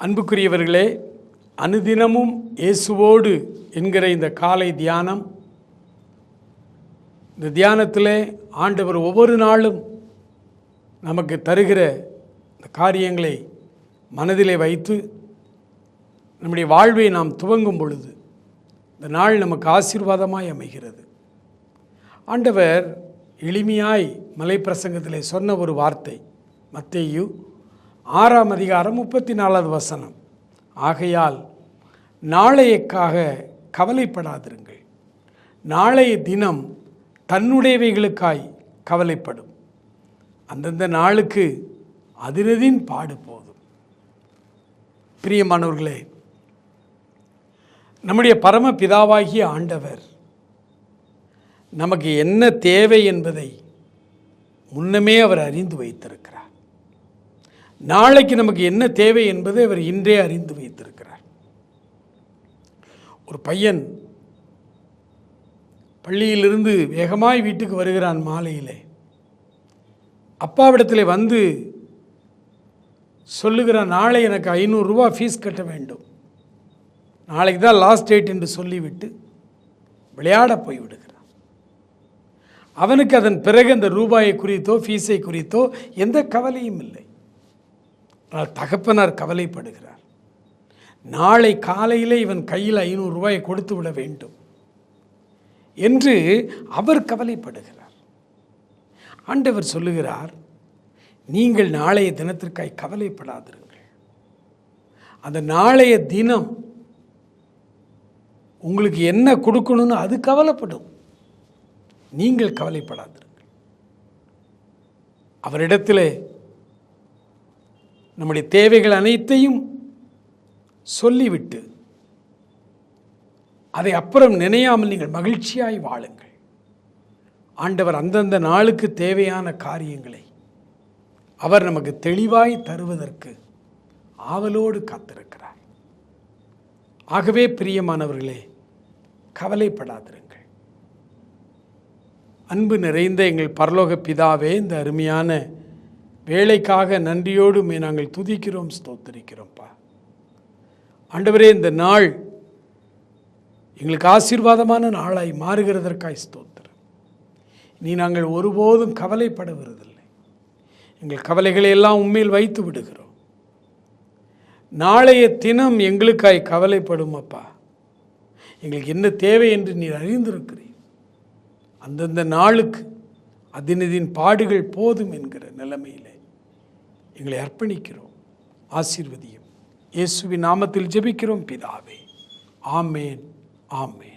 அன்புக்குரியவர்களே அனுதினமும் இயேசுவோடு என்கிற இந்த காலை தியானம் இந்த தியானத்தில் ஆண்டவர் ஒவ்வொரு நாளும் நமக்கு தருகிற இந்த காரியங்களை மனதிலே வைத்து நம்முடைய வாழ்வை நாம் துவங்கும் பொழுது இந்த நாள் நமக்கு ஆசீர்வாதமாய் அமைகிறது. ஆண்டவர் எளிமையாய் மலைப்பிரசங்கத்தில் சொன்ன ஒரு வார்த்தை மத்தேயு ஆறாம் அதிகாரம் முப்பத்தி நாலாவது வசனம். ஆகையால் நாளையக்காக கவலைப்படாதிருங்கள். நாளைய தினம் தன்னுடையவைகளுக்காய் கவலைப்படும். அந்தந்த நாளுக்கு அதினதின் பாடு போதும். பிரியமானவர்களே நம்முடைய பரம பிதாவாகிய ஆண்டவர் நமக்கு என்ன தேவை என்பதை முன்னமே அவர் அறிந்து வைத்திருக்கிறார். நாளைக்கு நமக்கு என்ன தேவை என்பதை அவர் இன்றே அறிந்து வைத்திருக்கிறார். ஒரு பையன் பள்ளியிலிருந்து வேகமாய் வீட்டுக்கு வருகிறான் மாலையிலே. அப்பாவிடத்தில் வந்து சொல்லுகிறான் நாளை எனக்கு ஐநூறுரூவா ஃபீஸ் கட்ட வேண்டும். நாளைக்கு தான் லாஸ்ட் டேட் என்று சொல்லிவிட்டு விளையாட போய் விடுகிறான் அவனுக்கு அதன் பிறகு அந்த ரூபாயை குறித்தோ ஃபீஸை குறித்தோ எந்த கவலையும் இல்லை. ஆனால் தகப்பனார் கவலைப்படுகிறார். நாளை காலையிலே இவன் கையில் ஐநூறு ரூபாயை கொடுத்து விட வேண்டும் என்று அவர் கவலைப்படுகிறார். ஆண்டவர் சொல்லுகிறார் நீங்கள் நாளைய தினத்திற்காய் கவலைப்படாதிருங்கள். அந்த நாளைய தினம் உங்களுக்கு என்ன கொடுக்கணும்னு அது கவலைப்படும். நீங்கள் கவலைப்படாதிருங்கள். அவரிடத்தில் நம்முடைய தேவைகள் அனைத்தையும் சொல்லிவிட்டு அதை அப்புறம் நினையாமல் நீங்கள் மகிழ்ச்சியாய் வாழுங்கள். ஆண்டவர் அந்தந்த நாளுக்கு தேவையான காரியங்களை அவர் நமக்கு தெளிவாய் தருவதற்கு ஆவலோடு காத்திருக்கிறார். ஆகவே பிரியமானவர்களே கவலைப்படாதிருங்கள். அன்பு நிறைந்த எங்கள் பரலோக பிதாவே இந்த அருமையான வேலைக்காக நன்றியோடு நாங்கள் துதிக்கிறோம் ஸ்தோத்தரிக்கிறோம்ப்பா. ஆண்டவரே இந்த நாள் எங்களுக்கு ஆசீர்வாதமான நாளாய் மாறுகிறதற்காய் ஸ்தோத்திரம். நீ நாங்கள் ஒருபோதும் கவலைப்படுவதில்லை எங்கள் கவலைகளை எல்லாம் உண்மையில் வைத்து விடுகிறோம். நாளைய தினம் எங்களுக்காய் கவலைப்படும் அப்பா. எங்களுக்கு என்ன தேவை என்று நீர் அறிந்திருக்கிறீர். அந்தந்த நாளுக்கு அதினதின் பாடுகள் போதும் என்கிற நிலைமையிலே எங்களை அர்ப்பணிக்கிறோம் ஆசீர்வதியும். இயேசுவின் நாமத்தில் ஜெபிக்கிறோம் பிதாவே. ஆமேன் ஆமேன்.